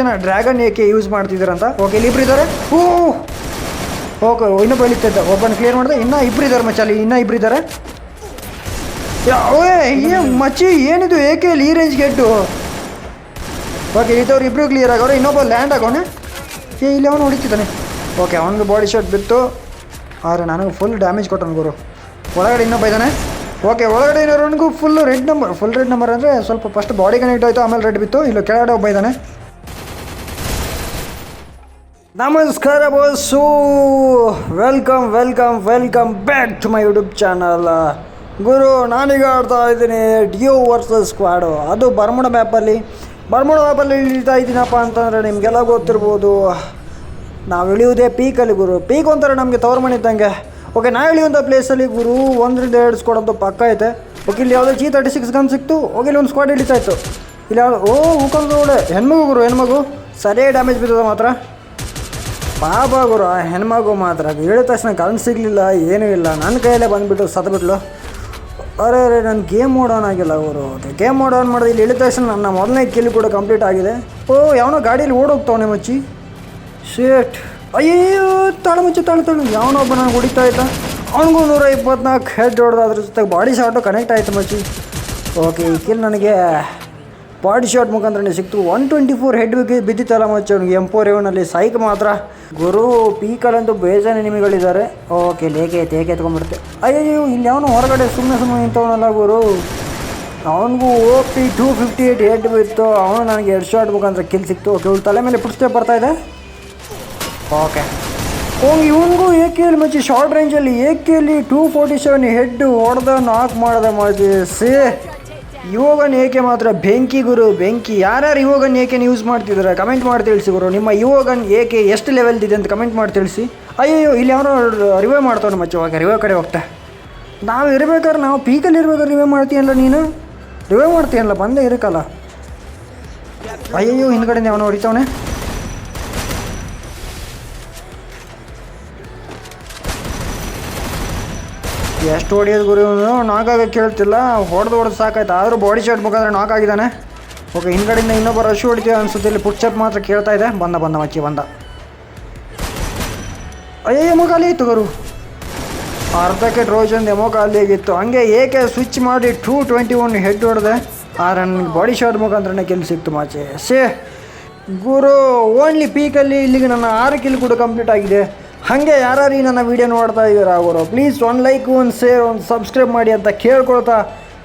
ಜನ ಡ್ರ್ಯಾಗನ್ ಏಕೆ use ಮಾಡ್ತಿದ್ದೀರಂತ okay, ಇಲ್ಲಿ ಇಬ್ರು ಇದ್ದಾರೆ ಹ್ಞೂ ಓಕೆ ಇನ್ನೊಬ್ಬ ಇಳಿತಿದ್ದ ಒಬ್ಬನ ಕ್ಲಿಯರ್ ಮಾಡಿದೆ. ಇನ್ನೂ ಇಬ್ರು ಇದ್ದಾರೆ ಮಚ್ಚಲ್ಲಿ, ಇನ್ನೂ ಇಬ್ರು ಇದ್ದಾರೆ ಏ, ಮಚ್ಚಿ, ಏನಿದು? ಏಕೆ ಇಲ್ಲಿ ಈ ರೇಂಜ್ ಗೆಟ್ಟು ಓಕೆ, ಇದ್ದವ್ರು ಇಬ್ರು ಕ್ಲಿಯರ್ ಆಗೋರು, ಇನ್ನೊಬ್ಬ ಲ್ಯಾಂಡ್ ಆಗೋಣ ಏ, ಇಲ್ಲಿ ಅವನು ಹೊಡಿತಿದ್ದಾನೆ. ಓಕೆ, ಅವನಿಗೆ ಬಾಡಿ ಶಾಟ್ ಬಿತ್ತು. ಆದರೆ ನನಗೆ ಫುಲ್ ಡ್ಯಾಮೇಜ್ ಕೊಟ್ಟನು ಗುರು. ಒಳಗಡೆ ಇನ್ನೊಬ್ಬ ಇದ್ದಾನೆ. ಓಕೆ, ಒಳಗಡೆ ಇರೋನಿಗೂ full red number full red number ಅಂದರೆ ಸ್ವಲ್ಪ ಫಸ್ಟ್ ಬಾಡಿ ಕನೆಕ್ಟ್ ಆಯಿತು, ಆಮೇಲೆ ರೆಡ್ ಬಿತ್ತು. ಇಲ್ಲಿ ಕೆಳಗಡೆ ಒಬ್ಬ ಇದ್ದಾನೆ. ನಮಸ್ಕಾರ boss welcome welcome welcome back to my YouTube channel ಗುರು, ನಾನೀಗ ಆಡ್ತಾ ಇದ್ದೀನಿ ಡಿಯೋ ವರ್ಸಸ್ ಸ್ಕ್ವಾಡು ಅದು ಬರ್ಮುಡ ಮ್ಯಾಪಲ್ಲಿ ಬರ್ಮುಡ ಮ್ಯಾಪಲ್ಲಿ ಇಳಿತಾ ಇದ್ದೀನಪ್ಪ ಅಂತಂದರೆ ನಿಮಗೆಲ್ಲ ಗೊತ್ತಿರ್ಬೋದು. ನಾವು ಇಳಿಯೋದೇ ಪೀಕಲ್ಲಿ ಗುರು. ಪೀಕ್ ಒಂಥರ ನಮಗೆ ತವರು ಮನೆ ಇದ್ದಂಗೆ. ಓಕೆ ನಾ ಇಳಿಯುವಂಥ ಪ್ಲೇಸಲ್ಲಿ ಗುರು, ಒಂದರಿಂದ ಎರಡು ಸ್ಕ್ವಾಡ್ ಅಂತ ಪಕ್ಕ ಐತೆ. ಓಕೆ ಇಲ್ಲಿ ಯಾವುದೋ ಜಿ ತರ್ಟಿ ಸಿಕ್ಸ್ ಗನ್ ಸಿಕ್ತು. ಓಕೆ ಇಲ್ಲಿ ಒಂದು ಸ್ಕ್ವಾಡ್ ಇಳಿತಾ ಇತ್ತು. ಇಲ್ಲಿ ಯಾವುದೋ ಓ ಹೂಕಂದು ಒಳ್ಳೆ ಹೆಣ್ಮಗು ಗುರು, ಹೆಣ್ಮಗು. ಸರಿಯಾಗಿ ಡ್ಯಾಮೇಜ್ ಬಿದ್ದದ ಮಾತ್ರ. ಪಾಪ ಗುರು ಆ ಹೆಣ್ಮಗು ಮಾತ್ರ. ಹೇಳಿದ ತಕ್ಷಣ ಕರೆಂಟ್ ಸಿಗಲಿಲ್ಲ, ಏನೂ ಇಲ್ಲ. ನನ್ನ ಕೈಯಲ್ಲೇ ಬಂದುಬಿಟ್ಟು ಸತ್ಬಿಟ್ಲು ಅರೆ ಅರೆ ನಾನು ಗೇಮ್ ಮೋಡ್ ಆನ್ ಆಗಿಲ್ಲ ಅವರು. ಗೇಮ್ ಮೋಡ್ ಆನ್ ಮಾಡಿದ್ರೆ ಇಲ್ಲಿ ಇಳಿದ ತಕ್ಷಣ ನನ್ನ ಮೊದಲನೇ ಕಿಲ್ ಕೂಡ ಕಂಪ್ಲೀಟ್ ಆಗಿದೆ. ಓ, ಯಾವನೋ ಗಾಡಿಯಲ್ಲಿ ಓಡೋಗ್ತಾವನೆ ಮಚ್ಚಿ. ಶೇಟ್ ಅಯ್ಯೋ ತಾಳು ಮುಚ್ಚಿ, ತಾಳು ತಾಳು. ಯಾವನೊಬ್ಬ ನನಗೆ ಹೊಡಿತಾ ಇದ್ದ. ಅವನಿಗೂ ನೂರ ಇಪ್ಪತ್ನಾಲ್ಕು ಹೆಡ್ ಹೊಡೆದ ಅದ್ರ ಜೊತೆಗೆ ಬಾಡಿ ಶಾಟು ಕನೆಕ್ಟ್ ಆಯಿತು ಮಚ್ಚಿ. ಓಕೆ ಈ ಕಿಲ್ ನನಗೆ ಬಾಡಿ ಶಾಟ್ ಮುಖಾಂತರನೇ ಸಿಕ್ತು. ಒನ್ ಟ್ವೆಂಟಿ ಫೋರ್ ಹೆಡ್ ಬಿದ್ದಿತ್ತಲ್ಲ ಮಚ್ಚಿ ಅವ್ನಿಗೆ. ಎಂ ಫೋರ್ ಎವನಲ್ಲಿ ಸೈಕ್ ಮಾತ್ರ. ಗುರು ಪೀಕಲ್ಲಂತೂ ಬೇಜಾನೆ ಎನಿಮಿಗಳಿದ್ದಾರೆ ಓಕೆ ಲೇಕೆ ಐತೆ ಏಕೆ ಎತ್ಕೊಂಡ್ಬಿಡುತ್ತೆ. ಅಯ್ಯೋ ಇಲ್ಲಿ ಅವನು ಹೊರಗಡೆ ಸುಮ್ಮನೆ ಸುಮ್ಮನೆ ನಿಂತವನಲ್ಲ ಗುರು. ಅವನಿಗೂ O P two fifty eight head ಬಿತ್ತು. ಅವನು ನನಗೆ ಎರಡು ಶಾಟ್ ಮುಖಾಂತರ ಕಿಲ್ ಸಿಕ್ತು. ಓಕೆ ಇವ್ಳು ತಲೆ ಮೇಲೆ ಪುಟ್ಸ್ಟೇ ಬರ್ತಾ ಇದೆ. ಓಕೆ ಹೋಗಿ ಇವನಿಗೂ ಎಲ್ಲಿ ಮಚ್ಚಿ ಶಾರ್ಟ್ ರೇಂಜಲ್ಲಿ ಎ ಕೆಲಿ ಟೂ ಫೋರ್ಟಿ ಸೆವೆನ್ ಹೆಡ್ ಹೊಡೆದ ನಾಕ್ ಮಾಡಿದೆ ಮಾಡಿದೆ. ಸೇ. ಇವಾಗನ್ ಏಕೆ ಮಾತ್ರ? ಬೆಂಕಿ ಗುರು, ಬೆಂಕಿ. ಯಾರ್ಯಾರು ಇವಾಗನ್ ಏಕೆ ಯೂಸ್ ಮಾಡ್ತಿದ್ದಾರೆ? ಕಮೆಂಟ್ ಮಾಡಿ ತಿಳಿಸಿ ಗುರು. ನಿಮ್ಮ ಇವಾಗನ್ ಏಕೆ ಎಷ್ಟು ಲೆವೆಲ್ದಿದೆ ಅಂತ ಕಮೆಂಟ್ ಮಾಡಿ ತಿಳಿಸಿ. ಅಯ್ಯೋ ಇಲ್ಲಿ ಯಾರೋ ರಿವೈವ್ ಮಾಡ್ತಾನೆ ಮಚ್ಚ ಓಕೆ ರಿವೈವ್ ಕಡೆ ಹೋಗ್ತಾ. ನಾವು ಇರ್ಬೇಕಾದ್ರೆ ನಾವು ಪೀಕಲ್ಲಿ ಇರ್ಬೇಕಾದ್ರೆ ರಿವೈವ್ ಮಾಡ್ತೀಯಲ್ಲ ನೀನು? ರಿವೈವ್ ಮಾಡ್ತೀಯಲ್ಲ, ಬಂದೇ ಇರಕ್ಕಲ್ಲ ಅಯ್ಯೋ ಹಿಂದ್ಗಡೆ ಅವನು ಹೊಡಿತಾವನೆ. ಎಷ್ಟು ಹೊಡಿಯೋದು ಗುರು ನಾಕ್ ನಾಕಾಗ ಕೇಳ್ತಿಲ್ಲ. ಹೊಡೆದು ಹೊಡೆದು ಸಾಕಾಯ್ತು. ಆದರೂ ಬಾಡಿ ಶಾಟ್ ಮುಖಾಂತರ ನಾಕ್ ಆಗಿದ್ದಾನೆ. ಓಕೆ ಹಿಂದ್ಗಡೆಯಿಂದ ಇನ್ನೊಬ್ಬ ರಶ್ ಹೊಡಿತೀವಿ ಅನ್ಸುತ್ತೆ. ಇಲ್ಲಿ ಪುಟ್ಚಪ್ ಮಾತ್ರ ಕೇಳ್ತಾ ಇದೆ. ಬಂದ ಬಂದ, ಮಚ್ಚಿ, ಬಂದ. ಅಯ್ಯ ಎಮೋ ಇತ್ತು ಗುರು. ಅರ್ಧಕ್ಕೆ ಟ್ರೋಜನ್ ಎಮೋ ಖಾಲಿ ಆಗಿತ್ತು. ಹಂಗೆ ಏಕೆ ಸ್ವಿಚ್ ಮಾಡಿ ಟೂ ಟ್ವೆಂಟಿ ಒನ್ ಹೆಡ್ ಹೊಡೆದೆ. ಆ ನನಗೆ ಬಾಡಿ ಶಾಟ್ ಮುಖಾಂತರನೇ ಕಿಲ್ ಸಿಕ್ತು ಮಾಚೆ. ಸೇ ಗುರು ಓನ್ಲಿ ಪೀಕಲ್ಲಿ ಇಲ್ಲಿಗೆ ನನ್ನ ಆರು ಕಿಲ್ ಕೂಡ ಕಂಪ್ಲೀಟ್ ಆಗಿದೆ. ಹಾಗೆ ಯಾರು ಈ ನನ್ನ ವೀಡಿಯೋ ನೋಡ್ತಾ ಇದ್ದೀರಾ ಅವರು ಪ್ಲೀಸ್ ಒಂದು ಲೈಕ್ ಒಂದು ಶೇರ್ ಒಂದು ಸಬ್ಸ್ಕ್ರೈಬ್ ಮಾಡಿ ಅಂತ ಕೇಳ್ಕೊಳ್ತಾ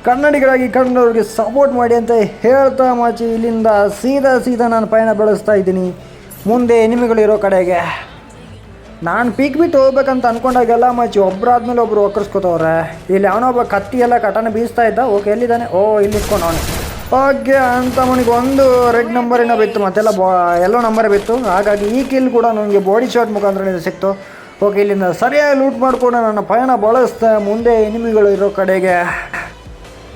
ಕನ್ನಡಿಗರಾಗಿ ಕನ್ನಡವ್ರಿಗೆ ಸಪೋರ್ಟ್ ಮಾಡಿ ಅಂತ ಹೇಳ್ತಾ ಮಾಚಿ, ಇಲ್ಲಿಂದ ಸೀದಾ ಸೀದಾ ನಾನು ಪಯಣ ಬೆಳೆಸ್ತಾ ಇದ್ದೀನಿ. ಮುಂದೆ ಎನಿಮಿಗಳಿರೋ ಕಡೆಗೆ. ನಾನು ಪೀಕ್ ಬಿಟ್ಟು ಹೋಗ್ಬೇಕಂತ ಅಂದ್ಕೊಂಡಾಗೆಲ್ಲ ಮಚ್ಚಿ ಒಬ್ಬರಾದ್ಮೇಲೆ ಒಬ್ಬರು ಒಕ್ಕರ್ಸ್ಕೊತವ್ರೆ ಇಲ್ಲಿ ಅವನೊಬ್ಬ ಕತ್ತಿ ಎಲ್ಲ ಕಟನ ಬೀಸ್ತಾ ಇದ್ದ, ಓಕೆ, ಎಲ್ಲಿದ್ದಾನೆ? ಓ, ಇಲ್ಲಿ ಇಟ್ಕೊಂಡು ಅವನು. ಓಕೆ ಅಂತ ಅವನಿಗೆ ಒಂದು ರೆಡ್ ನಂಬರಿನ ಬಿತ್ತು ಮತ್ತೆಲ್ಲ ಬಾ ಎಲ್ಲೋ ನಂಬರ್ ಬಿತ್ತು. ಹಾಗಾಗಿ ಈ ಕಿಲ್ ಕೂಡ ನನಗೆ ಬಾಡಿ ಶಾಟ್ ಮುಖಾಂತರ ಸಿಕ್ತು. ಓಕೆ ಇಲ್ಲಿಂದ ಸರಿಯಾಗಿ ಲೂಟ್ ಮಾಡಿಕೊಂಡು ನನ್ನ ಪಯಣ ಬಳಸ್ತಾ ಮುಂದೆ ಎನಿಮಿಗಳು ಇರೋ ಕಡೆಗೆ.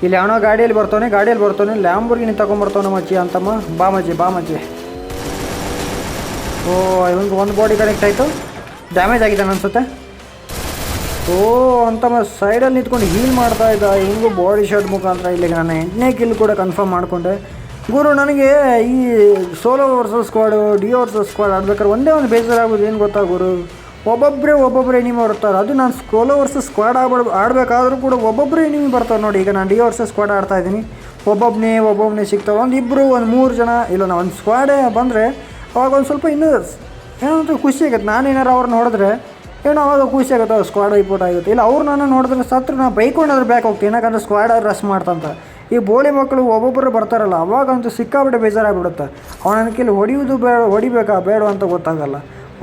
ಇಲ್ಲಿ ಅವನೋ ಗಾಡಿಯಲ್ಲಿ ಬರ್ತಾನೆ ಗಾಡಿಯಲ್ಲಿ ಬರ್ತಾನೆ ಲ್ಯಾಂಬರ್ಗಿನಿ ತಗೊಂಡ್ಬರ್ತಾನೆ ಮಚ್ಚಿ ಅಂತಮ್ಮ. ಬಾ ಮಜ್ಜಿ ಬಾ ಮಜ್ಜಿ ಓ, ಇವನಿಗೆ ಒಂದು ಬಾಡಿ ಕನೆಕ್ಟ್ ಆಯಿತು. ಡ್ಯಾಮೇಜ್ ಆಗಿದೆ ಅನ್ಸುತ್ತೆ ಓ, ಅಂತ ಸೈಡಲ್ಲಿ ನಿಂತ್ಕೊಂಡು ಹೀಲ್ ಮಾಡ್ತಾ ಇದ್ದ. ಹಿಂಗೂ ಬಾಡಿ ಶರ್ಟ್ ಮುಖಾಂತರ ಇಲ್ಲಿಗೆ ನಾನು ಎಂಟನೇ ಕಿಲ್ ಕೂಡ ಕನ್ಫರ್ಮ್ ಮಾಡಿಕೊಂಡೆ. ಗುರು, ನನಗೆ ಈ solo versus squad D versus squad ಆಡ್ಬೇಕಾದ್ರೆ ಒಂದೇ ಒಂದು ಬೇಜಾರಾಗೋದು ಏನು ಗೊತ್ತಾ ಗುರು? ಒಬ್ಬೊಬ್ಬರೇ ಒಬ್ಬೊಬ್ಬರೇ ಎನಿಮಿ ಬರ್ತಾರೆ ಅದು ನಾನು ಸೋಲೋ ವರ್ಸಸ್ ಸ್ಕ್ವಾಡ್ ಆಡ್ಬಾರ್ದು ಆಡಬೇಕಾದ್ರೂ ಕೂಡ ಒಬ್ಬೊಬ್ಬರೇ ಎನಿಮಿ ಬರ್ತಾರೆ ನೋಡಿ. ಈಗ ನಾನು ಡಿ ವರ್ಸಸ್ ಸ್ಕ್ವಾಡ್ ಆಡ್ತಾ ಇದ್ದೀನಿ. ಒಬ್ಬೊಬ್ಬನೇ ಒಬ್ಬೊಬ್ಬನೇ ಸಿಗ್ತಾವೆ. ಒಂದು ಇಬ್ಬರು ಒಂದು ಮೂರು ಜನ, ಇಲ್ಲ ನಾನು ಒಂದು ಸ್ಕ್ವಾಡೇ ಬಂದರೆ ಅವಾಗ ಒಂದು ಸ್ವಲ್ಪ ಇನ್ನೂ ಏನಂತ ಖುಷಿ ಆಗುತ್ತೆ. ನಾನು ಏನಾರು ಅವ್ರನ್ನ ನೋಡಿದ್ರೆ ಏನೋ ಅವಾಗ ಖುಷಿ ಆಗುತ್ತೆ ಸ್ಕ್ವಾಡ್ ರಿಪೋರ್ಟ್ ಆಗುತ್ತೆ. ಇಲ್ಲ, ಅವ್ರು ನಾನು ನೋಡಿದ್ರೆ ಸತ್ರ ನಾನು ಬೈಕೊಂಡಾದ್ರೆ ಬ್ಯಾಕ್ ಹೋಗ್ತೀನಿ ಯಾಕಂದ್ರೆ ಸ್ಕ್ವಾಡ್ ರಸ್ ಮಾಡ್ತಂತ. ಈ ಬೋಳಿ ಮಕ್ಕಳು ಒಬ್ಬೊಬ್ಬರು ಬರ್ತಾರಲ್ಲ, ಅವಾಗಂತೂ ಸಿಕ್ಕಾಬಿಟ್ಟೆ ಬೇಜಾರಾಗ್ಬಿಡುತ್ತೆ. ಅವನ ಕೇಳಿ ಹೊಡಿಯೋದು ಬೇಡ ಹೊಡಿಬೇಕಾ ಬೇಡ ಅಂತ ಗೊತ್ತಾಗಲ್ಲ.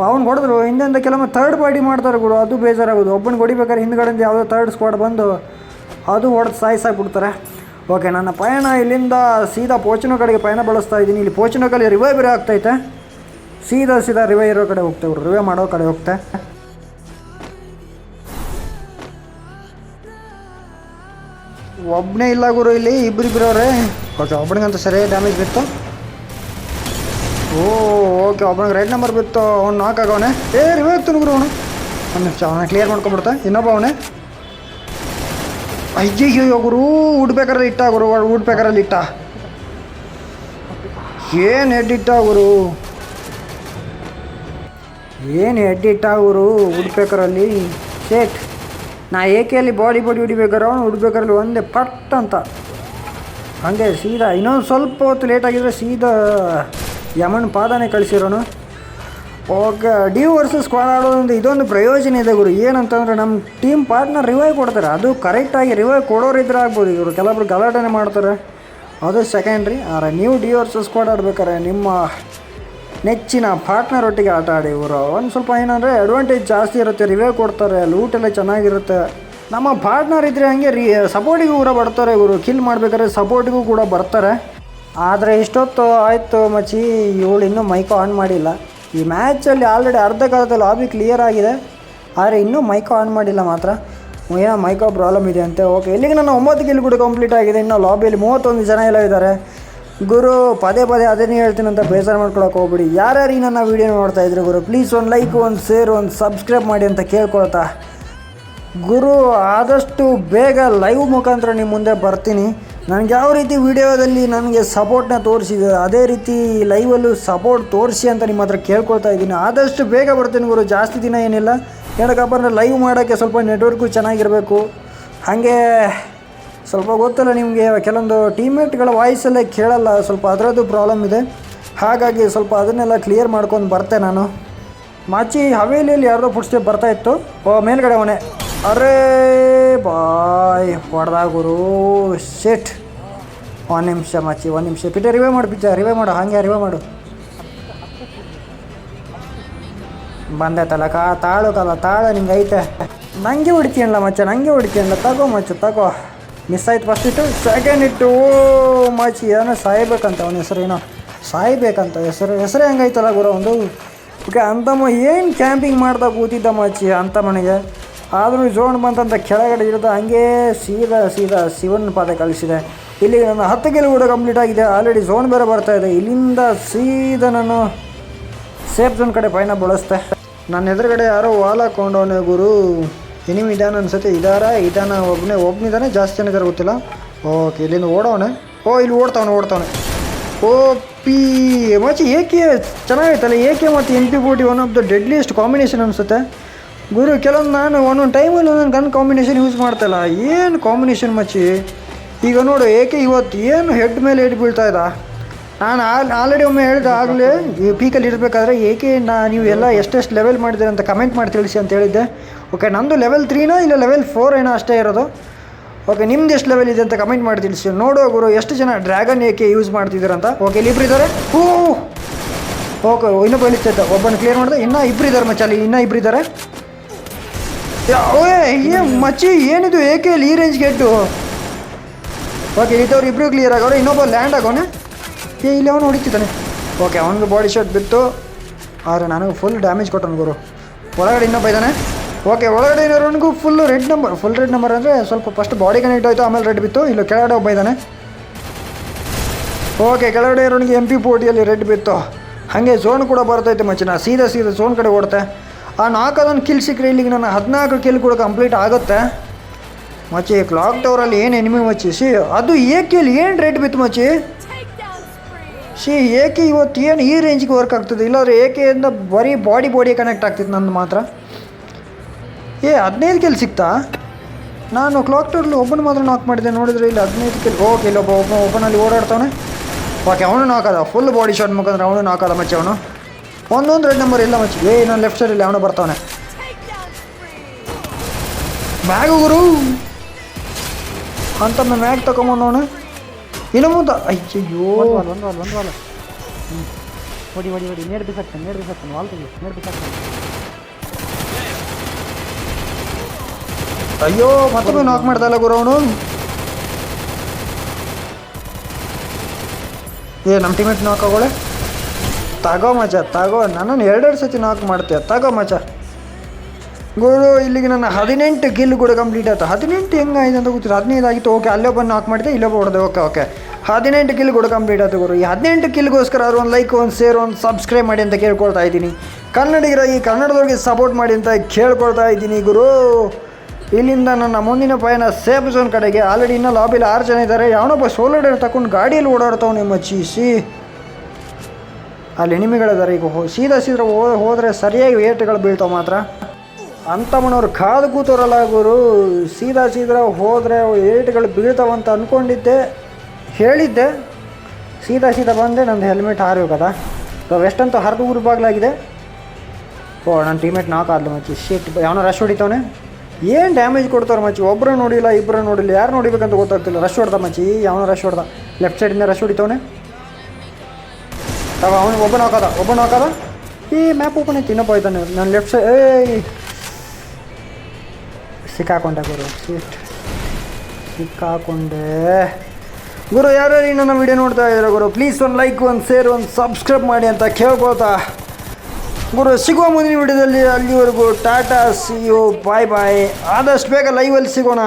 ಅವ್ನು ಹೊಡೆದ್ರು, ಹಿಂದಿಂದ ಕೆಲವೊಮ್ಮೆ ಥರ್ಡ್ ಪಾರ್ಟಿ ಮಾಡ್ತಾರೆ ಗುರು ಅದು ಬೇಜಾರಾಗೋದು. ಒಬ್ಬನಿಗೆ ಹೊಡಿಬೇಕಾದ್ರೆ ಹಿಂದ್ಗಡೆಯಿಂದ ಯಾವುದೋ ಥರ್ಡ್ ಸ್ಕ್ವಾಡ್ ಬಂದು ಅದು ಹೊಡೆದು ಸಾಯಿಸಾಕ್ಬಿಡ್ತಾರೆ ಓಕೆ ನನ್ನ ಪಯಣ ಇಲ್ಲಿಂದ ಸೀದಾ ಪೋಚನೋ ಕಡೆಗೆ ಪಯಣ ಬಳಸ್ತಾ ಇದ್ದೀನಿ. ಇಲ್ಲಿ ಪೋಚನೋಕಲ್ಲಿ ರಿವೈ ಬೇರೆ ಆಗ್ತೈತೆ. ಸೀದಾ ಸೀದಾ ರಿವೈ ಇರೋ ಕಡೆ ಹೋಗ್ತೇವೆ ರಿವೈ ಮಾಡೋ ಕಡೆ ಹೋಗ್ತೆ. ಒಬ್ಬನೇ ಇಲ್ಲ ಗುರು ಇಲ್ಲಿ, ಇಬ್ರು ಇಬ್ಬರವ್ರೆ ಓಕೆ ಒಬ್ಬನಿಗಂತ ಸರಿಯಾಗಿ ಡ್ಯಾಮೇಜ್ ಬಿತ್ತು. ಓ ಓಕೆ ಒಬ್ಬನಿಗೆ ರೈಟ್ ನಂಬರ್ ಬಿತ್ತು. ಅವ್ನು ನಾಕ್ ಆಗವನೆ. ಏ ರಿವೇ ಗುರು ಅವನು. ಒಂದು ನಿಮಿಷ, ಅವನ ಕ್ಲಿಯರ್ ಮಾಡ್ಕೊಂಬಿಡ್ತಾ ಇನ್ನೊಬ್ಬ ಅವನೇ. ಅಯ್ಯಯ್ಯೋ ಗುರು ಉಡ್ಬೇಕಾದ್ರೆ ಇಟ್ಟ ಗುರು ಉಡ್ಬೇಕಾರಲ್ಲಿ ಇಟ್ಟ. ಏನು ಎಡ್ಡಿಟ್ಟ ಗುರು? ಏನು ಎಡ್ಡಿಟ್ಟ ಗುರು ಉಡ್ಬೇಕಾರಲ್ಲಿ ಶೇಟ್ ನಾ ಏಕೆಯಲ್ಲಿ ಬಾಡಿ ಬಾಡಿ ಹೊಡಿಬೇಕಾರೆ ಅವನು ಹುಡ್ಬೇಕಾರಲ್ಲಿ ಒಂದೇ ಪಟ್ ಅಂತ. ಹಂಗೆ ಸೀದಾ ಇನ್ನೊಂದು ಸ್ವಲ್ಪ ಹೊತ್ತು ಲೇಟಾಗಿದ್ರೆ ಸೀದಾ ಯಮನ್ ಪಾದನೇ ಕಳಿಸಿರೋನು. ಓಕೆ ಡಿ ವರ್ಸಸ್ ಸ್ಕ್ವಾಡ್ ಆಡೋದ್ರಿಂದ ಇದೊಂದು ಪ್ರಯೋಜನ ಇದೆ ಗುರು. ಏನಂತಂದರೆ ನಮ್ಮ ಟೀಮ್ ಪಾರ್ಟ್ನರ್ ರಿವೈವ್ ಕೊಡ್ತಾರೆ. ಅದು ಕರೆಕ್ಟಾಗಿ ರಿವೈವ್ ಕೊಡೋರು ಇದ್ರೆ ಆಗ್ಬೋದು ಇವರು. ಕೆಲವೊಬ್ರು ಗಲಾಟೆನೇ ಮಾಡ್ತಾರೆ. ಅದು ಸೆಕೆಂಡ್ರಿ ಆದರೆ ನೀವು ಡಿ ವರ್ಸಸ್ ಸ್ಕ್ವಾಡ್ ಆಡ್ಬೇಕಾರೆ ನಿಮ್ಮ ನೆಚ್ಚಿನ ಪಾರ್ಟ್ನರ್ ಒಟ್ಟಿಗೆ ಆಟ ಆಡಿ ಇವರು ಒಂದು ಸ್ವಲ್ಪ ಏನಂದರೆ ಅಡ್ವಾಂಟೇಜ್ ಜಾಸ್ತಿ ಇರುತ್ತೆ ರಿವ್ಯೂ ಕೊಡ್ತಾರೆ ಲೂಟ್ ಎಲ್ಲ ಚೆನ್ನಾಗಿರುತ್ತೆ. ನಮ್ಮ ಪಾರ್ಟ್ನರ್ ಇದ್ದರೆ ಹಾಗೆ ರಿ ಸಪೋರ್ಟಿಗೂ ಕೂಡ ಬರ್ತಾರೆ ಇವರು ಕಿಲ್ ಮಾಡಬೇಕಾದ್ರೆ ಸಪೋರ್ಟಿಗೂ ಕೂಡ ಬರ್ತಾರೆ. ಆದರೆ ಇಷ್ಟೊತ್ತು ಆಯಿತು ಮಚ್ಚಿ, ಇವಳು ಇನ್ನೂ ಮೈಕ್ ಆನ್ ಮಾಡಿಲ್ಲ. ಈ ಮ್ಯಾಚಲ್ಲಿ ಆಲ್ರೆಡಿ ಅರ್ಧ ಕಾಲದಲ್ಲಿ ಲಾಬಿ ಕ್ಲಿಯರ್ ಆಗಿದೆ. ಆದರೆ ಇನ್ನೂ ಮೈಕ್ ಆನ್ ಮಾಡಿಲ್ಲ ಮಾತ್ರ. ಏನೋ ಮೈಕೋ ಪ್ರಾಬ್ಲಮ್ ಇದೆ ಅಂತೆ. ಓಕೆ ಇಲ್ಲಿಗೆ ನನ್ನ ಒಂಬತ್ತು ಕಿಲ್ ಕೂಡ ಕಂಪ್ಲೀಟ್ ಆಗಿದೆ. ಇನ್ನು ಲಾಬಿಯಲ್ಲಿ ಮೂವತ್ತೊಂದು ಜನ ಎಲ್ಲ ಇದ್ದಾರೆ. ಗುರು, ಪದೇ ಪದೇ ಅದನ್ನೇ ಹೇಳ್ತೀನಿ ಅಂತ ಬೇಜಾರು ಮಾಡ್ಕೊಳಕ್ಕೆ ಹೋಗ್ಬಿಡಿ. ಯಾರ್ಯಾರು ನನ್ನ ವೀಡಿಯೋ ನೋಡ್ತಾ ಇದ್ರು ಗುರು ಪ್ಲೀಸ್ ಒಂದು ಲೈಕ್ ಒಂದು ಶೇರ್ ಒಂದು ಸಬ್ಸ್ಕ್ರೈಬ್ ಮಾಡಿ ಅಂತ ಕೇಳ್ಕೊಳ್ತಾ. ಗುರು, ಆದಷ್ಟು ಬೇಗ ಲೈವ್ ಮುಖಾಂತರ ನಿಮ್ಮ ಮುಂದೆ ಬರ್ತೀನಿ. ನನಗೆ ಯಾವ ರೀತಿ ವಿಡಿಯೋದಲ್ಲಿ ನನಗೆ ಸಪೋರ್ಟ್ನ ತೋರಿಸಿದೆ ಅದೇ ರೀತಿ ಲೈವಲ್ಲೂ ಸಪೋರ್ಟ್ ತೋರಿಸಿ ಅಂತ ನಿಮ್ಮ ಹತ್ರ ಕೇಳ್ಕೊಳ್ತಾ ಇದ್ದೀನಿ. ಆದಷ್ಟು ಬೇಗ ಬರ್ತೀನಿ ಗುರು, ಜಾಸ್ತಿ ದಿನ ಏನಿಲ್ಲ. ಏನಕ್ಕಪ್ಪ ಅಂದರೆ ಲೈವ್ ಮಾಡೋಕ್ಕೆ ಸ್ವಲ್ಪ ನೆಟ್ವರ್ಕು ಚೆನ್ನಾಗಿರಬೇಕು. ಹಾಗೆ ಸ್ವಲ್ಪ ಗೊತ್ತಲ್ಲ ನಿಮಗೆ, ಕೆಲವೊಂದು ಟೀಮ್ಮೇಟ್ಗಳ ವಾಯ್ಸಲ್ಲೇ ಕೇಳಲ್ಲ, ಸ್ವಲ್ಪ ಅದರದ್ದು ಪ್ರಾಬ್ಲಮ್ ಇದೆ. ಹಾಗಾಗಿ ಸ್ವಲ್ಪ ಅದನ್ನೆಲ್ಲ ಕ್ಲಿಯರ್ ಮಾಡ್ಕೊಂಡು ಬರ್ತೆ ನಾನು. ಮಾಚಿ, ಹವೇಲಿಯಲ್ಲಿ ಯಾರ್ದೋ ಫುಡ್ಸ್ಟೆಪ್ ಬರ್ತಾ ಇತ್ತು. ಓ, ಮೇಲ್ಗಡೆ ಅವನೇ. ಅರೇ ಬಾಯ್ ಹೊಡೆದಾಗುರು ಶೆಟ್ ಒಂದು ನಿಮಿಷ ಮಾಚಿ, ಒಂದು ನಿಮಿಷ. ಪಿಟ್ಟೆ ರಿವೇ ಮಾಡು ಪಿಚ್ಚ ರಿವೇ ಮಾಡು, ಹಾಗೆ ರಿವೇ ಮಾಡು. ಬಂದೆ ಕಾ ತಾಳು ಕಲ, ತಾಳು ನಿಂಗೆ ಐತೆ ನನಗೆ ಹೊಡಿತೀಯಲ್ಲ ಮಚ್ಚ ನನಗೆ ಹೊಡಿತೀಯಲ್ಲ, ತಗೋ ಮಚ್ಚ ತಗೋ. ಮಿಸ್ ಆಯ್ತು ಫಸ್ಟ್ ಇಟ್ಟು ಸೆಕೆಂಡ್ ಇಟ್ಟು ಮಾಚಿ, ಏನೋ ಸಾಯ್ಬೇಕಂತ ಅವನ ಹೆಸರು ಏನೋ. ಸಾಯ್ಬೇಕಂತ ಹೆಸರು, ಹೆಸರೇ ಹೆಂಗಾಯ್ತಲ್ಲ ಗುರು ಒಂದು. ಓಕೆ, ಅಂತಮ್ಮ ಏನು ಕ್ಯಾಂಪಿಂಗ್ ಮಾಡ್ತಾ ಕೂತಿದ್ದ ಮಚ್ಚಿ ಅಂತ ಮನೆಗೆ? ಆದರೂ ಜೋನ್ ಬಂತಂತ ಕೆಳಗಡೆ ಇರೋದು ಹಂಗೆ ಸೀದಾ ಸೀದಾ ಶಿವನ ಪಾದ ಕಳಿಸಿದೆ. ಇಲ್ಲಿ ನನ್ನ ಹತ್ತು ಗೆಲುವು ಕೂಡ ಕಂಪ್ಲೀಟ್ ಆಗಿದೆ ಆಲ್ರೆಡಿ ಝೋನ್ ಬೇರೆ ಬರ್ತಾ ಇದೆ. ಇಲ್ಲಿಂದ ಸೀದಾ ನಾನು ಸೇಫ್ ಝೋನ್ ಕಡೆ ಪಯಣ ಬಳಸ್ತೆ ನನ್ನ ಎದುರುಗಡೆ ಯಾರೋ ವಾಲ್ ಹಾಕೊಂಡವನೇ ಗುರು. ಎನಿಮ್ ಇದಾನ ಅನ್ಸುತ್ತೆ. ಇದಾರ? ಇದಾನ? ಒಬ್ಬನೇ ಒಬ್ಬನಿದಾನೆ ಜಾಸ್ತಿ ಜನ ಇದಾರೆ ಗೊತ್ತಿಲ್ಲ. ಓಕೆ ಇಲ್ಲಿಂದ ಓಡೋವನೆ. ಓ, ಇಲ್ಲಿ ಓಡ್ತಾವನೆ ಓಡ್ತಾವನೆ. ಓ, ಪಿ ಮಚ್ಚಿ ಏಕೆ ಚೆನ್ನಾಗೈತಲ್ಲ. ಏಕೆ ಮತ್ತು M P forty one of the deadliest combination ಅನಿಸುತ್ತೆ. ಗುರು, ಕೆಲವೊಂದು ನಾನು ಒಂದೊಂದು ಟೈಮಲ್ಲಿ ಒಂದೊಂದು ಗನ್ ಕಾಂಬಿನೇಷನ್ ಯೂಸ್ ಮಾಡ್ತಾಯಿಲ್ಲ ಏನು ಕಾಂಬಿನೇಷನ್ ಮಚ್ಚಿ ಈಗ ನೋಡು ಏಕೆ ಇವತ್ತು ಏನು ಹೆಡ್ ಮೇಲೆ ಹೆಡ್ ಬೀಳ್ತಾ ಇದ್ದ ನಾನು ಆಲ್ ಆಲ್ರೆಡಿ ಒಮ್ಮೆ ಹೇಳಿದೆ ಆಗಲೇ ಪೀಕಲ್ಲಿ ಇರಬೇಕಾದ್ರೆ ಏಕೆ ನಾ ನೀವು ಎಲ್ಲ ಎಷ್ಟೆಷ್ಟು ಲೆವೆಲ್ ಮಾಡಿದ್ದೀರಿ ಅಂತ ಕಮೆಂಟ್ ಮಾಡಿ ತಿಳಿಸಿ ಅಂತ ಹೇಳಿದ್ದೆ. ಓಕೆ ನಂದು ಲೆವೆಲ್ ತ್ರೀನೋ ಇಲ್ಲ ಲೆವೆಲ್ ಫೋರ್ ಏನೋ ಅಷ್ಟೇ ಇರೋದು. ಓಕೆ ನಿಮ್ದು ಎಷ್ಟು ಲೆವೆಲ್ ಇದೆ ಅಂತ ಕಮೆಂಟ್ ಮಾಡಿ ತಿಳಿಸಿ. ನೋಡೋ ಗುರು, ಎಷ್ಟು ಜನ ಡ್ರ್ಯಾಗನ್ ಏಕೆ ಯೂಸ್ ಮಾಡ್ತಿದ್ದೀರಂತ ಓಕೆ ಇಲ್ಲಿ ಇಬ್ಬರು ಇದ್ದಾರೆ. ಹೂ! ಓಕೆ ಇನ್ನೊಬ್ಬ ಇಳಿತೈತೆ ಒಬ್ಬನ ಕ್ಲಿಯರ್ ಮಾಡಿದೆ. ಇನ್ನೂ ಇಬ್ಬರು ಇದ್ದಾರೆ ಮಚ್ಚಲ್ಲಿ ಇನ್ನೂ ಇಬ್ಬರು ಇದ್ದಾರೆ. ಓಯ್, ಏ ಮಚ್ಚಿ, ಏನಿದು ಏಕೆ ಇಲ್ಲಿ ಈ ರೇಂಜ್ ಗೆಟ್ಟು ಓಕೆ ಇದ್ದವ್ರು ಇಬ್ಬರು ಕ್ಲಿಯರ್ ಆಗೋರು, ಇನ್ನೊಬ್ಬ ಲ್ಯಾಂಡ್ ಆಗೋನೆ. ಏ ಇಲ್ಲಿ ಅವನು ಹೊಡಿತಿದ್ದಾನೆ. ಓಕೆ ಅವನಿಗೆ ಬಾಡಿ ಶಾಟ್ ಬಿತ್ತು. ಆದರೆ ನನಗೆ ಫುಲ್ ಡ್ಯಾಮೇಜ್ ಕೊಟ್ಟನು ಗುರು. ಒಳಗಡೆ ಇನ್ನೊಬ್ಬ ಇದ್ದಾನೆ. ಓಕೆ ಒಳಗಡೆ ಇರೋನಿಗೂ full red number full red number ಅಂದರೆ ಸ್ವಲ್ಪ ಫಸ್ಟ್ ಬಾಡಿ ಕನೆಕ್ಟ್ ಆಯಿತು, ಆಮೇಲೆ ರೆಡ್ ಬಿತ್ತು. ಇಲ್ಲಿ ಕೆಳಗಡೆ ಒಬ್ಬ ಇದ್ದಾನೆ. ಓಕೆ ಕೆಳಗಡೆ ಇರೋನಿಗೆ ಎಂ ಪಿ ಪೋಟಿಯಲ್ಲಿ ರೆಡ್ ಬಿತ್ತು. ಹಾಗೆ ಝೋನ್ ಕೂಡ ಬರ್ತೈತೆ ಮಚ್ಚಿನ ಸೀದಾ ಸೀದಾ ಝೋನ್ ಕಡೆ ಓಡುತ್ತೆ. ಆ ನಾಲ್ಕದೊಂದು ಕಿಲ್ ಸಿಕ್ಕರೆ ಇಲ್ಲಿಗೆ ನನ್ನ ಹದಿನಾಲ್ಕು ಕಿಲ್ ಕೂಡ ಕಂಪ್ಲೀಟ್ ಆಗುತ್ತೆ. ಮಚ್ಚಿ ಕ್ಲಾಕ್ ಟವರಲ್ಲಿ ಏನು ಎನಿಮಿ ಮಚ್ಚಿ? ಸಿ, ಅದು ಏ ಕಿಲ್ ಏನು ರೇಟ್ ಬಿತ್ತು ಮಚ್ಚಿ? ಸಿ ಏಕೆ ಇವತ್ತು ಏನು ಈ ರೇಂಜ್ಗೆ ವರ್ಕ್ ಆಗ್ತದೆ? ಇಲ್ಲಾಂದ್ರೆ ಏಕೆಯಿಂದ ಬರೀ ಬಾಡಿ ಬಾಡಿ ಕನೆಕ್ಟ್ ಆಗ್ತಿತ್ತು ನನ್ನ ಮಾತ್ರ. ಏ, ಹದಿನೈದು ಕೆಲ್ ಸಿಕ್ತಾ? ನಾನು ಕ್ಲಾಕ್ ಟೂರ್ಲಿ ಒಬ್ಬನ ಮಾತ್ರ ನಾಕ್ ಮಾಡಿದೆ. ನೋಡಿದ್ರೆ ಇಲ್ಲಿ ಹದಿನೈದು ಕೆಲ್ ಓಕೆ, ಇಲ್ಲ ಒಬ್ಬ ಒಬ್ಬ ಒಬ್ಬನಲ್ಲಿ ಓಡಾಡ್ತಾನೆ ಓಕೆ ಅವನು ನಾಕದ ಫುಲ್ ಬಾಡಿ ಶಾಟ್ ಮುಖಾಂತರ ಅವನು ನಾಕದ ಮಚ್ಚಿ ಅವನು. ಒಂದೊಂದು ರೆಡ್ ನಂಬರ್ ಇಲ್ಲ ಮಚ್ಚಿ. ಏ ನಾನು ಲೆಫ್ಟ್ ಸೈಡಲ್ಲಿ ಅವನು ಬರ್ತಾನೆ ಮ್ಯಾಗ್ ಗುರು. ಅಂತ ಮ್ಯಾಗ್ ತಗೊಂಬಂದವನು ಇನ್ನು ಮುಂದೆ ಅಯ್ಯಯ್ಯೋ. ಒಂದು ಒಂದು ಒಂದು ವಾಲ್. ಹ್ಞೂ ಹೊಡಿ ಹೊಡಿ ಹೊಡಿ. ನೇರ್ ಬಿಸಾಕ್ತಾನೆ ನೇರ್ ಬಿಸಾಕ್ತಾನೆ. ವಾಲ್ ತೆಗಿ ನೇರ್ ಬಿಸಾಕ್ತಾನೆ. ಅಯ್ಯೋ ಮತ್ತೊಮ್ಮೆ ನಾಕ್ ಮಾಡ್ದಲ್ಲ ಗುರು ಅವನು. ಏ ನಮ್ಮ ಟೀಮೇಟ್ ನಾಕ್ ಆಗೋಳೆ? ತಗೋ ಮಚ ತಗೋ. ನನ್ನನ್ನು ಎರಡೆರಡು ಸತಿ ನಾಕ್ ಮಾಡ್ತೀಯ? ತಗೋ ಮಚ ಗುರು, ಇಲ್ಲಿಗೆ ನನ್ನ ಹದಿನೆಂಟು ಗಿಲ್ ಕೂಡ ಕಂಪ್ಲೀಟ್ ಆಯ್ತು. ಹದಿನೆಂಟು ಹೆಂಗಾಯ್ತು ಅಂತ ಗೊತ್ತಿಲ್ಲ. ಹದಿನೈದು ಆಗಿತ್ತು ಓಕೆ ಬಂದು ನಾಕ್ ಮಾಡಿದೆ ಇಲ್ಲೊಬ್ಬ ಹೊಡೆದೆ. ಓಕೆ ಓಕೆ ಹದಿನೆಂಟು ಕಿಲ್ ಕೂಡ ಕಂಪ್ಲೀಟ್ ಆಯ್ತು ಗುರು. ಈ ಹದಿನೆಂಟು ಕಿಲ್ಗೋಸ್ಕರ ಆದ್ರೂ ಒಂದು ಲೈಕ್ ಒಂದು ಶೇರ್ ಒಂದು ಸಬ್ಸ್ಕ್ರೈಬ್ ಮಾಡಿ ಅಂತ ಕೇಳ್ಕೊಳ್ತಾ ಇದ್ದೀನಿ. ಈ ಕನ್ನಡದವ್ರಿಗೆ ಸಪೋರ್ಟ್ ಮಾಡಿ ಅಂತ ಕೇಳ್ಕೊಳ್ತಾ ಇದ್ದೀನಿ ಗುರು. ಇಲ್ಲಿಂದ ನನ್ನ ಮುಂದಿನ ಪಯಣ ಸೇಫ್ ಝೋನ್ ಕಡೆಗೆ. ಆಲ್ರೆಡಿ ಇನ್ನೂ ಲಾಬಿಲಿ ಆರು ಜನ ಇದ್ದಾರೆ. ಯಾವನೊಬ್ಬ ಸೋಲೋಡರ್ ತಗೊಂಡು ಗಾಡಿಯಲ್ಲಿ ಓಡಾಡ್ತಾವೆ ನಿಮ್ಮ ಚೀಸಿ. ಅಲ್ಲಿ ಎನಿಮಿಗಳಿದ್ದಾರೆ ಈಗ ಸೀದಾ ಸೀದಾ ಹೋದರೆ ಸರಿಯಾಗಿ ವೇಟ್ಗಳು ಬೀಳ್ತಾವೆ ಮಾತ್ರ. ಅಂತಮ್ಮನವ್ರು ಕಾದು ಕೂತವ್ರಲ್ಲ ಗುರು. ಸೀದಾ ಸೀದಾ ಹೋದರೆ ಏಟ್ಗಳು ಬೀಳ್ತಾವಂತ ಅಂದ್ಕೊಂಡಿದ್ದೆ ಹೇಳಿದ್ದೆ. ಸೀದಾ ಸೀದಾ ಬಂದೆ, ನಂದು ಹೆಲ್ಮೆಟ್ ಹಾರಬೇಕದ ಅಂತೂ ಹರಿದು ಊರು ಬಾಗ್ಲಾಗಿದೆ. ಓ, ನನ್ನ ಟೀಮೇಟ್ ನಾಲ್ಕು ಆದ್ಲು ಮಚ್ಚಿ. ಶೀಟ್ ಯಾವನೋ ರಶ್ ಹೊಡಿತಾವನೆ. ಏನು ಡ್ಯಾಮೇಜ್ ಕೊಡ್ತಾರೆ ಮಚ್ಚಿ? ಒಬ್ಬರು ನೋಡಿಲ್ಲ ಇಬ್ಬರು ನೋಡಿಲ್ಲ. ಯಾರು ನೋಡಿಬೇಕಂತ ಗೊತ್ತಾಗ್ತಿಲ್ಲ. ರಶ್ ಹೊಡ್ದ ಮಚ್ಚಿ. ಯಾವನೋ ರಶ್ ಹೊಡ್ದ. ಲೆಫ್ಟ್ ಸೈಡಿಂದ ರಶ್ ಹೊಡಿತಾವನೆ. ತಗೋ ಅವನು ಒಬ್ಬನ ಹಾಕದ ಒಬ್ಬನ ಹಾಕದ ಈ ಮ್ಯಾಪ್ ಓಪನ್ ಐತಿ ಇನ್ನೊಬ್ಬ ಆಯ್ತಾನೆ ನಾನು ಲೆಫ್ಟ್ ಸೈಡ್ ಏಯ್! ಸಿಕ್ಕಾಕೊಂಡೆ ಗುರು ಸೀಟ್ ಸಿಕ್ಕಾಕೊಂಡೆ. ಗುರು, ಯಾರ್ಯಾರು ಇನ್ನೊಂದು ವಿಡಿಯೋ ನೋಡ್ತಾ ಇದ್ದಾರೆ ಗುರು? ಪ್ಲೀಸ್ ಒಂದು ಲೈಕ್ ಒಂದು ಶೇರ್ ಒಂದು ಸಬ್ಸ್ಕ್ರೈಬ್ ಮಾಡಿ ಅಂತ ಕೇಳ್ಕೊಳ್ತಾ. ಗುರು, ಸಿಗುವ ಮುಂದಿನ ವಿಡಿಯೋದಲ್ಲಿ ಅಲ್ಲಿವರೆಗೂ tata see you bye bye ಆದಷ್ಟು ಬೇಗ ಲೈವಲ್ಲಿ ಸಿಗೋಣ.